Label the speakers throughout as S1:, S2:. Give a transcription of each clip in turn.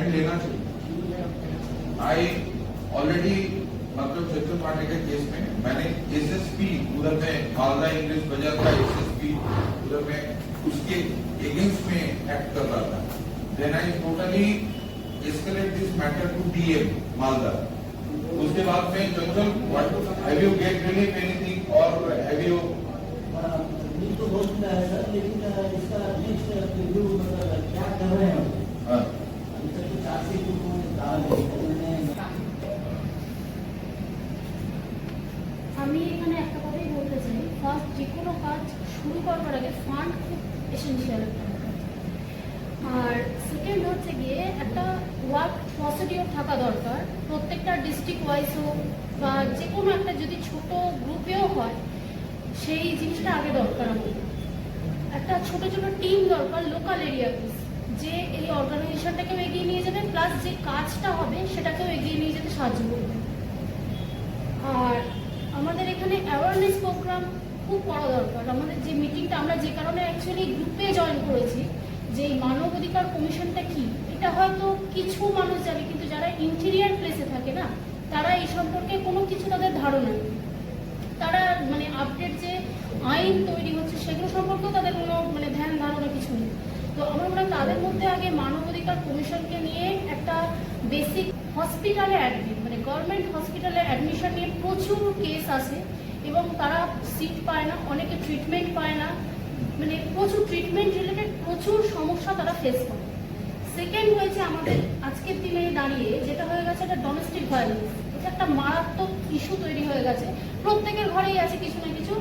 S1: Stand लेना चाहिए। Already मतलब चतुर पांडे के केस में मैंने एसएसपी उधर में मालदा इंग्लिश बाज़ार का एसएसपी उधर में उसके अगेंस्ट में एक्ट कर रहा था। Then I totally escalate this matter to DM Malda उसके बाद में जंगल what have you get relief anything और हैव यू
S2: तो बहुत है सर लेकिन इसका नेक्स्ट रिव्यू मतलब क्या
S3: আর সেকেন্ড হচ্ছে গিয়ে একটা ওয়ার্ক প্রসিডিওর থাকা দরকার। প্রত্যেকটা ডিস্ট্রিক্ট ওয়াইজ হোক বা যে কোনো একটা যদি ছোট গ্রুপেও হয়, সেই জিনিসটা আগে দরকার আমাদের। একটা ছোট ছোট টিম দরকার লোকাল এরিয়া যে এই অর্গানাইজেশনটাকেও এগিয়ে নিয়ে যাবে প্লাস যে কাজটা হবে, সেটাকেও এগিয়ে নিয়ে যেতে সাহায্য করবে। আর আমাদের এখানে অ্যাওয়ারনেস প্রোগ্রাম খুব করা দরকার। আমাদের যে মিটিংটা আমরা যে কারণে অ্যাকচুয়ালি গ্রুপে জয়েন করেছি, যে মানব অধিকার কমিশনটা কি, এটা হয়তো কিছু মানুষ জানে, কিন্তু যারা ইন্টেরিয়ার প্লেসে থাকে না, তারা এই সম্পর্কে কোনো কিছু তাদের ধারণা নেই। তারা মানে আপডেট যে আইন তৈরি হচ্ছে, সেগুলো সম্পর্কেও তাদের কোনো মানে ধ্যান, ধারণা কিছু নেই। তো আমার মনে তাদের মধ্যে আগে মানবাধিকার কমিশনকে নিয়ে একটা বেসিক হসপিটালে অ্যাডমিট মানে গভর্নমেন্ট হসপিটালে অ্যাডমিশন নিয়ে প্রচুর কেস আছে। এবং তারা সিট পায় না, অনেকে ট্রিটমেন্ট পায় না। মানে প্রচুর ট্রিটমেন্ট রিলেটেড প্রচুর সমস্যা তারা ফেস করে। সেকেন্ড হয়েছে আমাদের আজকের দিনে দাঁড়িয়ে যেটা হয়ে গেছে এটা ডোমেস্টিক ভায়োলেন্স এটা একটা মারাত্মক ইস্যু তৈরি হয়ে গেছে। প্রত্যেকের ঘরেই আছে কিছু না কিছু।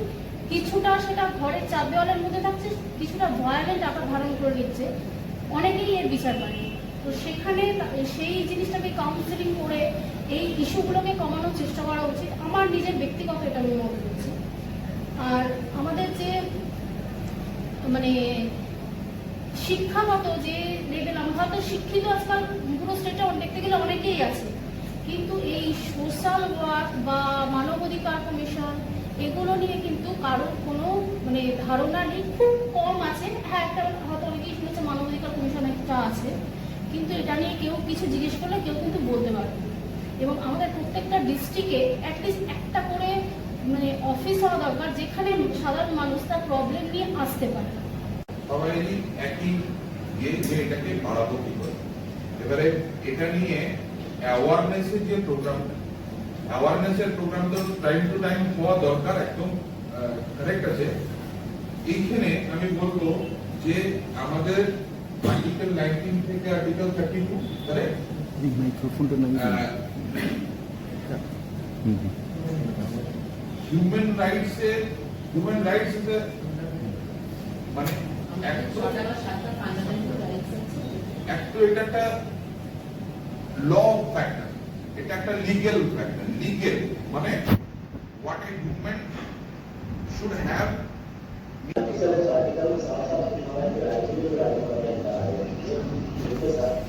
S3: কিছুটা সেটা ঘরের চার দেওয়ালের মধ্যে থাকছে, কিছুটা ভয়ালেন্ট আকার ধারণ করে নিচ্ছে। অনেকেই এর বিচার পায় তো সেখানে সেই জিনিসটাকে কাউন্সিলিং করে এই ইস্যুগুলোকে কমানোর চেষ্টা করা উচিত। আমার নিজের ব্যক্তিগত এটা আমি মনে করছি। আর আমাদের যে মানে শিক্ষাগত যে লেভেল আমরা হয়তো শিক্ষিত আজকাল পুরো স্টেটে দেখতে গেলে অনেকেই আছে। কিন্তু এই সোশ্যাল ওয়ার্ক বা মানবাধিকার কমিশন এগুলো নিয়ে কিন্তু কারোর কোনো মানে ধারণা নেই। খুব কম আছে। হ্যাঁ একটা হয়তো অনেকেই শুনেছে মানবাধিকার কমিশন একটা আছে। কিন্তু এটা নিয়ে কেউ কিছু জিজ্ঞেস করলে কেউ কিন্তু বলতে পারবে এবং আমাদের প্রত্যেকটা ডিস্ট্রিক্টে অ্যাটলিস্ট একটা করে মানে অফিস হওয়া দরকার যেখানে সাধারণ মানুষ তার প্রবলেম নিয়ে আসতে পারে।
S1: সবাই একই ইয়ে এটাকে বাড়াবো করে? এবারে এটা নিয়ে অ্যাওয়ারনেসের যে প্রোগ্রামটা অ্যাওয়ারনেসের প্রোগ্রাম তো টাইম টু টাইম হওয়া দরকার, একদম কারেক্ট আছে। এইখানে আমি বলব যে আমাদের আর্টিকেল নাইনটিন থেকে আর্টিকেল থার্টি টু কারেক্ট
S4: এই মাইক্রোফোনটা নামিয়ে দিন। হুম, হুম।
S1: Human rights a human rights is মানে এক তো এক তো এটা একটা ল ফ্যাক্টর এটা একটা লিগেল ফ্যাক্টর লিগেল মানে what a human should manifestar.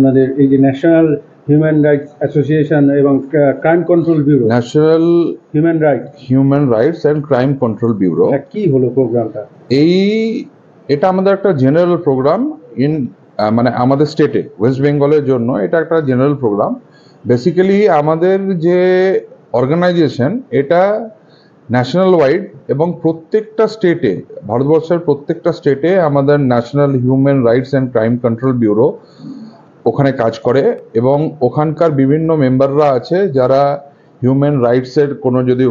S5: আপনাদের এই যে ন্যাশনাল হিউম্যান রাইটস অ্যাসোসিয়েশন এবং crime control bureau
S6: national
S5: human right
S6: human rights and crime control bureau
S5: কি হলো প্রোগ্রামটা
S6: এই এটা আমাদের একটা জেনারেল প্রোগ্রাম ইন মানে আমাদের স্টেটে ওয়েস্ট বেঙ্গলের জন্য এটা একটা জেনারেল প্রোগ্রাম বেসিক্যালি আমাদের যে অর্গানাইজেশন এটা ন্যাশনাল ওয়াইড এবং প্রত্যেকটা স্টেটে ভারতবর্ষের প্রত্যেকটা স্টেটে আমাদের national human rights and crime control bureau ওখানে কাজ করে এবং ওখানকার বিভিন্ন মেম্বাররা আছে যারা হিউম্যান রাইটসের কোনো যদি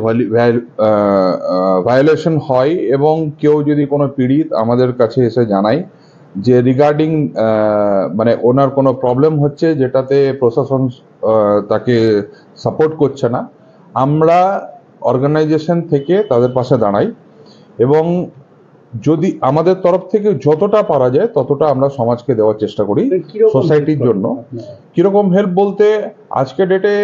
S6: ভায়োলেশন হয় এবং কেউ যদি কোনো পীড়িত আমাদের কাছে এসে জানায় যে রিগার্ডিং মানে ওনার কোনো প্রবলেম হচ্ছে যেটাতে প্রশাসন তাকে সাপোর্ট করছে না আমরা অর্গানাইজেশন থেকে তাদের পাশে দাঁড়াই এবং যদি আমাদের তরফ থেকে যতটা পারা যায় ততটা আমরা সমাজকে দেওয়ার চেষ্টা করি সোসাইটির জন্য। কীরকম হেল্প বলতে আজকে ডেটে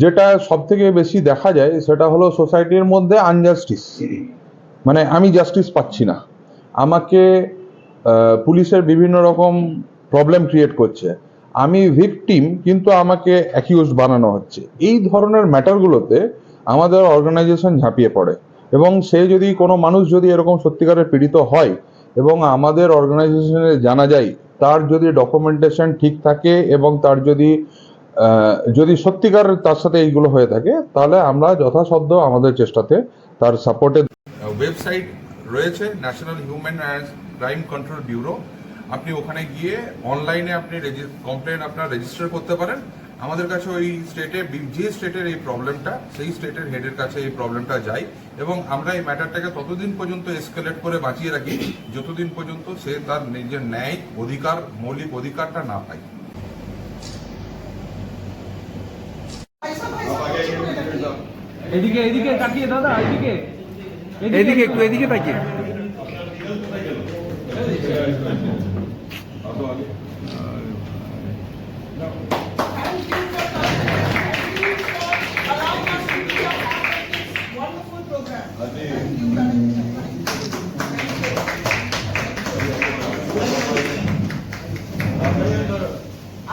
S6: যেটা সব থেকে বেশি দেখা যায় সেটা হলো সোসাইটির মধ্যে আনজাস্টিস মানে আমি জাস্টিস পাচ্ছি না। আমাকে পুলিশের বিভিন্ন রকম প্রবলেম ক্রিয়েট করছে। আমি ভিকটিম কিন্তু আমাকে অ্যাকিউজ বানানো হচ্ছে। এই ধরনের ম্যাটারগুলোতে আমাদের অর্গানাইজেশন ঝাঁপিয়ে পড়ে। এবং সে যদি, কোনো মানুষ যদি এরকম সত্যিকারের পীড়িত হয় এবং আমাদের অর্গানাইজেশনে জানা যায় তার যদি ডকুমেন্টেশন ঠিক থাকে এবং তার যদি যদি সত্যিকার তার সাথে এইগুলো হয়ে থাকে, তাহলে আমরা যথাসাধ্য আমাদের চেষ্টাতে তার সাপোর্টে
S1: ওয়েবসাইট রয়েছে national human crime control bureau আপনি ওখানে গিয়ে অনলাইনে আপনি কমপ্লেন আপনার রেজিস্টার করতে পারেন। আমাদের কাছে ওই স্টেটে যে স্টেটের এই প্রবলেমটা সেই স্টেটের হেডের কাছে এই প্রবলেমটা যায় এবং আমরা এই ম্যাটারটাকে ততদিন পর্যন্ত এসকেলেট করে বাঁচিয়ে রাখি, যতদিন পর্যন্ত সে তার নিজের ন্যায় অধিকার, মৌলিক অধিকারটা না পায়।
S7: এদিকে এদিকে তাকিয়ে দাদা, এদিকে।
S4: এদিকে একটু এদিকে তাকিয়ে।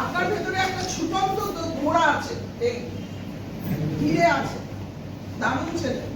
S8: আপনার ভেতরে একটা ঘোড়া আছে এই ধীরে আছে দারুণ ছেলে।